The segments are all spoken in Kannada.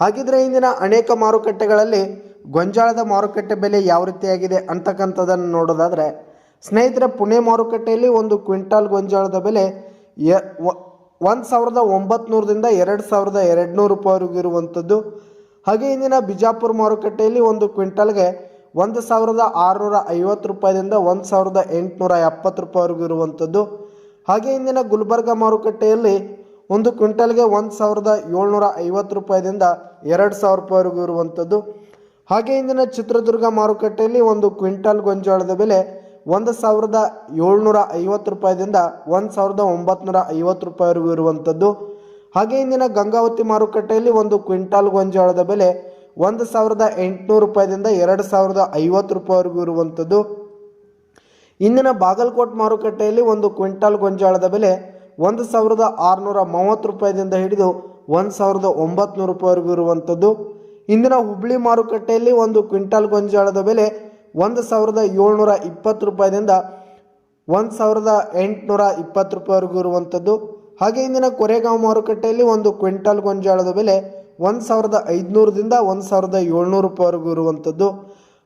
ಹಾಗಿದ್ರೆ ಇಂದಿನ ಅನೇಕ ಮಾರುಕಟ್ಟೆಗಳಲ್ಲಿ ಗೊಂಜಾಳದ ಮಾರುಕಟ್ಟೆ ಬೆಲೆ ಯಾವ ರೀತಿಯಾಗಿದೆ ಅಂತಕ್ಕಂಥದ್ದನ್ನು ನೋಡೋದಾದರೆ, ಸ್ನೇಹಿತರೆ, ಪುಣೆ ಮಾರುಕಟ್ಟೆಯಲ್ಲಿ ಒಂದು ಕ್ವಿಂಟಾಲ್ ಗೊಂಜಾಳದ ಬೆಲೆ ಒಂದು ಸಾವಿರದ ಒಂಬತ್ನೂರದಿಂದ ಎರಡು ಸಾವಿರದ ಎರಡು ನೂರು ರೂಪಾಯಿವರೆಗೂ ಇರುವಂಥದ್ದು. ಹಾಗೆ ಇಂದಿನ ಬಿಜಾಪುರ ಮಾರುಕಟ್ಟೆಯಲ್ಲಿ ಒಂದು ಕ್ವಿಂಟಲ್ಗೆ ಒಂದು ಸಾವಿರದ ಆರುನೂರ ಐವತ್ತು ರೂಪಾಯಿದಿಂದ ಒಂದು ಸಾವಿರದ ಎಂಟುನೂರ ಎಪ್ಪತ್ತು ರೂಪಾಯಿವರೆಗೂ ಇರುವಂಥದ್ದು. ಹಾಗೆ ಇಂದಿನ ಗುಲ್ಬರ್ಗ ಮಾರುಕಟ್ಟೆಯಲ್ಲಿ ಒಂದು ಕ್ವಿಂಟಲ್ಗೆ ಒಂದು ಸಾವಿರದ ಏಳ್ನೂರ ಐವತ್ತು ರೂಪಾಯಿದಿಂದ ಎರಡು ಸಾವಿರ ರೂಪಾಯಿವರೆಗೂ ಇರುವಂಥದ್ದು. ಹಾಗೆ ಇಂದಿನ ಚಿತ್ರದುರ್ಗ ಮಾರುಕಟ್ಟೆಯಲ್ಲಿ ಒಂದು ಕ್ವಿಂಟಲ್ ಗೊಂಜಾಳದ ಬೆಲೆ ಒಂದು ಸಾವಿರದ ಏಳ್ನೂರ ಐವತ್ತು ರೂಪಾಯಿದಿಂದ ಒಂದು ಸಾವಿರದ ಒಂಬತ್ನೂರ ಐವತ್ತು ರೂಪಾಯಿವರೆಗೂ ಇರುವಂಥದ್ದು. ಹಾಗೆ ಇಂದಿನ ಗಂಗಾವತಿ ಮಾರುಕಟ್ಟೆಯಲ್ಲಿ ಒಂದು ಕ್ವಿಂಟಾಲ್ ಗೊಂಜಾಳದ ಬೆಲೆ ಒಂದು ಸಾವಿರದ ಎಂಟುನೂರು ರೂಪಾಯಿದಿಂದ ಎರಡು ಸಾವಿರದ ಐವತ್ತು ರೂಪಾಯಿವರೆಗೂ ಇರುವಂಥದ್ದು. ಇಂದಿನ ಬಾಗಲಕೋಟ್ ಮಾರುಕಟ್ಟೆಯಲ್ಲಿ ಒಂದು ಕ್ವಿಂಟಾಲ್ ಗೊಂಜಾಳದ ಬೆಲೆ ಒಂದು ಸಾವಿರದ ಆರುನೂರ ಮೂವತ್ತು ರೂಪಾಯಿದಿಂದ ಹಿಡಿದು ಒಂದು ಸಾವಿರದ ಒಂಬತ್ತು ರೂಪಾಯಿವರೆಗೂ ಇರುವಂಥದ್ದು. ಇಂದಿನ ಹುಬ್ಳಿ ಮಾರುಕಟ್ಟೆಯಲ್ಲಿ ಒಂದು ಕ್ವಿಂಟಾಲ್ ಗೊಂಜಾಳದ ಬೆಲೆ ಒಂದು ಸಾವಿರದ ಏಳ್ನೂರ ಇಪ್ಪತ್ತು ರೂಪಾಯಿದಿಂದ ಒಂದು ಸಾವಿರದ ಎಂಟುನೂರ ಇಪ್ಪತ್ತು ರೂಪಾಯಿವರೆಗೂ ಇರುವಂಥದ್ದು. ಹಾಗೆ ಇಂದಿನ ಕೊರೆಗಾಂವ್ ಮಾರುಕಟ್ಟೆಯಲ್ಲಿ ಒಂದು ಕ್ವಿಂಟಾಲ್ ಗೊಂಜಾಳದ ಬೆಲೆ ಒಂದು ಸಾವಿರದ ಐದುನೂರದಿಂದ ಒಂದು ಸಾವಿರದ ಏಳ್ನೂರು ರೂಪಾಯಿವರೆಗೂ ಇರುವಂಥದ್ದು.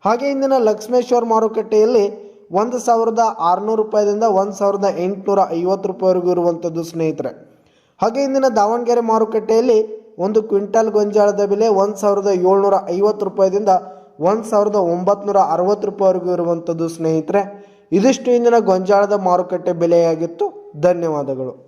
ಹಾಗೆ ಇಂದಿನ ಲಕ್ಷ್ಮೇಶ್ವರ ಮಾರುಕಟ್ಟೆಯಲ್ಲಿ ಒಂದು ಸಾವಿರದ ಆರುನೂರು ರೂಪಾಯಿದಿಂದ ಒಂದು ಸಾವಿರದ ಎಂಟುನೂರ ಐವತ್ತು ರೂಪಾಯಿವರೆಗೂ ಇರುವಂಥದ್ದು ಸ್ನೇಹಿತರೆ. ಹಾಗೆ ಇಂದಿನ ದಾವಣಗೆರೆ ಮಾರುಕಟ್ಟೆಯಲ್ಲಿ ಒಂದು ಕ್ವಿಂಟಾಲ್ ಗೊಂಜಾಳದ ಬೆಲೆ ಒಂದು ಸಾವಿರದ ಏಳ್ನೂರ ಐವತ್ತು ರೂಪಾಯಿದಿಂದ ಒಂದು ಸಾವಿರದ ಒಂಬತ್ನೂರ ಅರವತ್ತು ರೂಪಾಯಿವರೆಗೂ ಇರುವಂಥದ್ದು ಸ್ನೇಹಿತರೆ. ಇದಿಷ್ಟು ಇಂದಿನ ಗೊಂಜಾಳದ ಮಾರುಕಟ್ಟೆ ಬೆಲೆಯಾಗಿತ್ತು. ಧನ್ಯವಾದಗಳು.